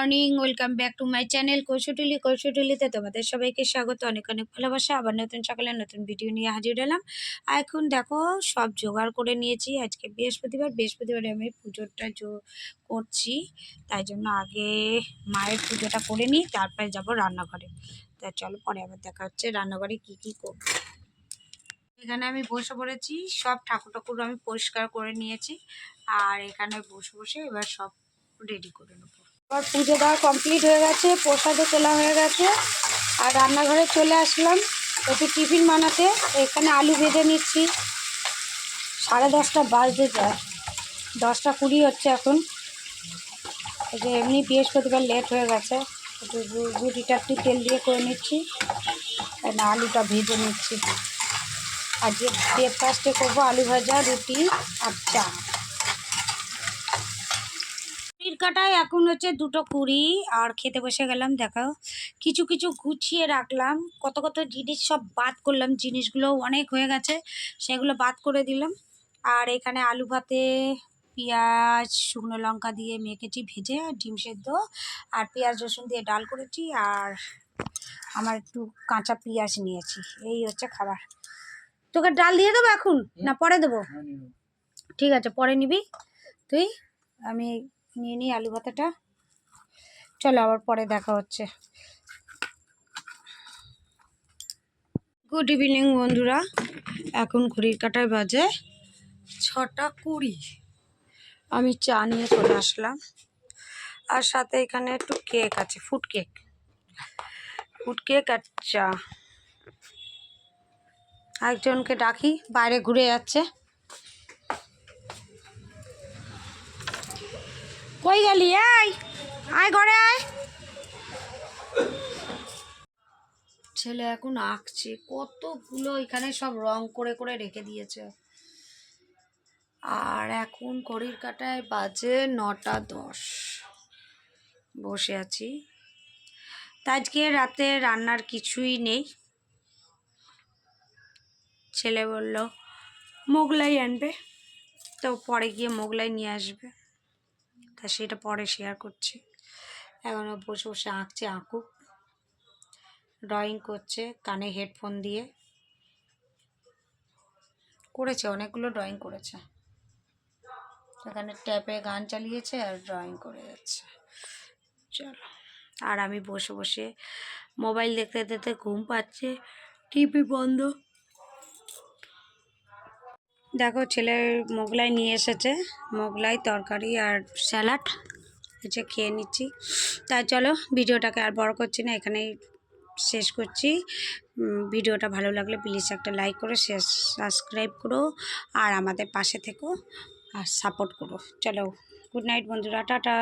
Morning welcome back to my channel Koushtuli কৌশটুলিতে তোমাদের সবাইকে স্বাগত, অনেক অনেক ভালোবাসা। আবার নতুন সকালে নতুন ভিডিও নিয়ে হাজির হলাম। এখন দেখো, সব জোগাড় করে নিয়েছি। আজকে বৃহস্পতিবার, বৃহস্পতিবারে আমি পুজোটা জো- করছি। তাই জন্য আগে মায়ের পুজোটা করে নিই, তারপরে যাব রান্নাঘরে। তা চলো, পরে আবার দেখা হচ্ছে রান্নাঘরে কি কি করব এখানে আমি বসে পড়েছি, সব ঠাকুর ঠাকুর আমি পরিষ্কার করে নিয়েছি। আর এখানে বসে বসে এবার সব রেডি করে নেব। এবার পুজো দেওয়া কমপ্লিট হয়ে গেছে, প্রসাদও তোলা হয়ে গেছে। আর রান্নাঘরে চলে আসলাম। একটু টিফিন বানাতে। এখানে আলু ভেজে নিচ্ছি। সাড়ে দশটা বাজতে যায়। দশটা কুড়ি হচ্ছে এখন। যে এমনি বৃহস্পতিবার লেট হয়ে গেছে। একটু রুটিটা একটু তেল দিয়ে করে নিচ্ছি। না আলুটা ভেজে নিচ্ছি। আর যে ব্রেকফাস্টে করব আলু ভাজা, রুটি আর চা কাটায় এখন হচ্ছে দুটো কুড়ি আর খেতে বসে গেলাম দেখাও। কিছু কিছু গুছিয়ে রাখলাম। কত কত জিনিস সব বাদ করলাম জিনিসগুলো অনেক হয়ে গেছে সেগুলো বাদ করে দিলাম। আর এখানে আলু ভাতে পেঁয়াজ শুকনো লঙ্কা দিয়ে মেখেছি ভেজে ডিম সেদ্ধ। আর পেঁয়াজ রসুন দিয়ে ডাল করেছি আর আমার একটু কাঁচা পেঁয়াজ নিয়েছি এই হচ্ছে খাবার। তোকে ডাল দিয়ে দেবো এখন? না পরে দেবো? ঠিক আছে পরে নিবি। তুই আমি নিয়ে নিই আলু ভাতাটা। চলো আবার পরে দেখা হচ্ছে। গুড ইভিনিং বন্ধুরা। এখন ঘড়ির কাটায় বাজে ছটা কুড়ি। আমি চা নিয়ে চলে আসলাম। আর সাথে এখানে একটু কেক আছে ফুড কেক ফুড কেক আর চা। একজনকে ডাকি, বাইরে ঘুরে যাচ্ছে। কই গেলি? এই, আয় ঘরে আয়। ছেলে এখন আঁকছে কতগুলো এখানে সব রং করে করে রেখে দিয়েছে। আর এখন ঘড়ির কাটায় বাজে নটা দশ। বসে আছি। আজকে রাতে রান্নার কিছুই নেই। ছেলে বলল, মোগলাই আনবে। তো পরে গিয়ে মোগলাই নিয়ে আসবে। তা সেটা পরে শেয়ার করছি। এখনও বসে বসে আঁকছে, আঁকুক। ড্রয়িং করছে, কানে হেডফোন দিয়ে। করেছে, অনেকগুলো ড্রয়িং করেছে। এখানে ট্যাপে গান চালিয়েছে আর ড্রয়িং করে যাচ্ছে। চলো, আর আমি বসে বসে মোবাইল দেখতে দেখতে ঘুম পাচ্ছে। টিভি বন্ধ। দেখো ছেলে মোগলাই নিয়ে এসেছে। মোগলাই, তরকারি আর স্যালাড। হচ্ছে খেয়ে নিচ্ছি। তাই চলো ভিডিওটাকে আর বড় করছি না, এখানেই শেষ করছি। ভিডিওটা ভালো লাগলে প্লিজ একটা লাইক করো শেষ সাবস্ক্রাইব করো, আর আমাদের পাশে থেকো আর সাপোর্ট করো। চলো, গুড নাইট বন্ধুরা, টাটা।